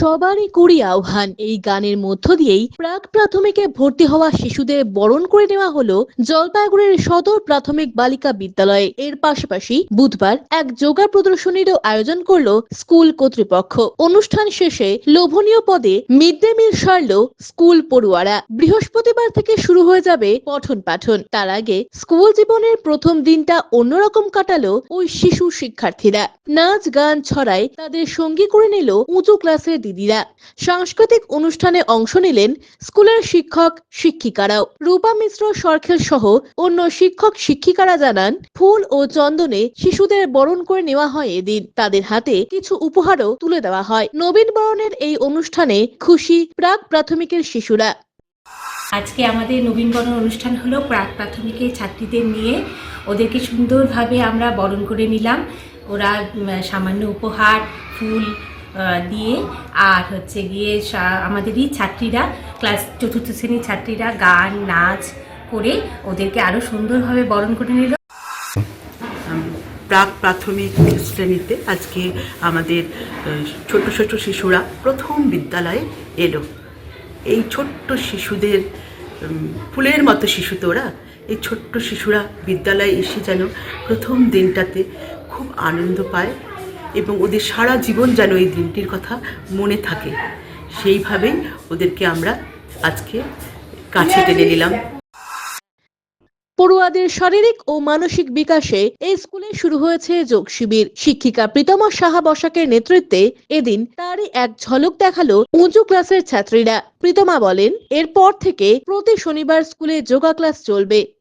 সবারই কুড়ি আহ্বান। এই গানের মধ্য দিয়েই প্রাক প্রাথমিকে ভর্তি হওয়া শিশুদের বরণ করে নেওয়া হলো জলপাইগুড়ির সদর প্রাথমিক বালিকা বিদ্যালয়ে। এর পাশাপাশি বুধবার এক যোগা প্রদর্শনীরও আয়োজন করল স্কুল কর্তৃপক্ষ। অনুষ্ঠান শেষে লোভনীয় পদে মিড ডে মিল সারল স্কুল পড়ুয়ারা। বৃহস্পতিবার থেকে শুরু হয়ে যাবে পঠন পাঠন। তার আগে স্কুল জীবনের প্রথম দিনটা অন্যরকম কাটালো ওই শিশু শিক্ষার্থীরা। নাচ, গান ছড়ায় তাদের সঙ্গী করে নিল উঁচু ক্লাসের দিদিরা সাংস্কৃতিক অনুষ্ঠানে অংশ নিলেন স্কুলের শিক্ষক, শিক্ষিকারাও। রূপা মিশ্র সরখেল সহ অন্য শিক্ষক, শিক্ষিকারা জানান, ফুল ও চন্দনে শিশুদের বরণ করে নেওয়া হয় এদিন। তাদের হাতে কিছু উপহারও তুলে দেওয়া হয়। নবীন বরণের এই অনুষ্ঠানে খুশি প্রাক প্রাথমিকের শিশুরা। আজকে আমাদের নবীনবরণ অনুষ্ঠান হলো প্রাক প্রাথমিকের ছাত্রীদের নিয়ে। ওদেরকে সুন্দরভাবে আমরা বরণ করে নিলাম। ওরা সামান্য উপহার, ফুল দিয়ে, আর হচ্ছে গিয়ে আমাদেরই ছাত্রীরা ক্লাস চতুর্থ শ্রেণির ছাত্রীরা গান, নাচ করে ওদেরকে আরও সুন্দরভাবে বরণ করে নিল। প্রাক প্রাথমিক শ্রেণীতে আজকে আমাদের ছোট ছোট শিশুরা প্রথম বিদ্যালয়ে এলো। এই ছোট্ট শিশুদের ফুলের মতো শিশু তো ওরা, এই ছোট্ট শিশুরা বিদ্যালয়ে এসে যেন প্রথম দিনটাতে খুব আনন্দ পায়। এবং ওদের সারা জীবন যেন এই দিনটির কথা মনে থাকে। সেইভাবেই ওদেরকে আমরা আজকে কাছে টেনে নিলাম। পড়ুয়াদের শারীরিক ও মানসিক বিকাশে এই স্কুলে শুরু হয়েছে যোগ শিবির। শিক্ষিকা প্রীতমা সাহা বসাকের নেতৃত্বে এদিন তারই এক ঝলক দেখাল উঁচু ক্লাসের ছাত্রীরা। প্রীতমা বলেন, এরপর থেকে প্রতি শনিবার স্কুলে যোগা ক্লাস চলবে।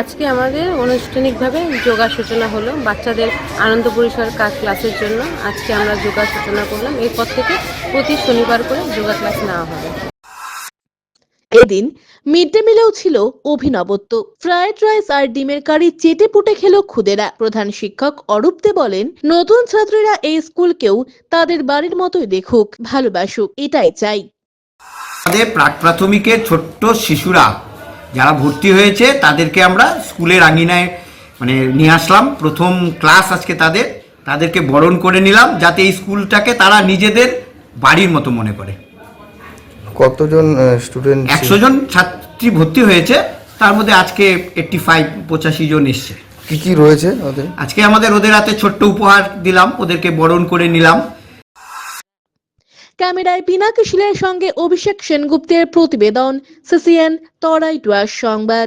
আজকে আমাদের আনুষ্ঠানিকভাবে যোগা সূচনা হলো বাচ্চাদের আনন্দ পরিসর কাজ ক্লাসের জন্য। আজকে আমরা যোগা সূচনা করলাম। এরপর থেকে প্রতি শনিবার করে যোগা ক্লাস নেওয়া হবে। এদিন মিড ডে মিলেও ছিল অভিনবত্ব। ফ্রাইড রাইস আর ডিমের কারি চেটে পুটে খেলো খুদেরা। প্রধান শিক্ষক অরূপ দে বলেন নতুন ছাত্রীরা এই স্কুলকেও তাদের বাড়ির মতোই দেখুক ভালোবাসুক এটাই চাই। প্রাক প্রাথমিকের ছোট্ট শিশুরা যারা ভর্তি হয়েছে তাদেরকে আমরা স্কুলের আঙিনায় মানে নিয়ে আসলাম। প্রথম ক্লাস আজকে তাদের। তাদেরকে বরণ করে নিলাম যাতে এই স্কুলটাকে তারা নিজেদের বাড়ির মতো মনে করে। কতজন স্টুডেন্ট একশো জন ছাত্রী ভর্তি হয়েছে। তার মধ্যে আজকে এইটটি ফাইভ পঁচাশি জন এসছে। কি কি রয়েছে ওদের? আজকে আমাদের ওদের হাতে ছোট্ট উপহার দিলাম ওদেরকে বরণ করে নিলাম। ক্যামেরায় পিনাকি শিলের সঙ্গে অভিষেক সেনগুপ্তের প্রতিবেদন সিসিএন তরাই টুয়ার সংবাদ।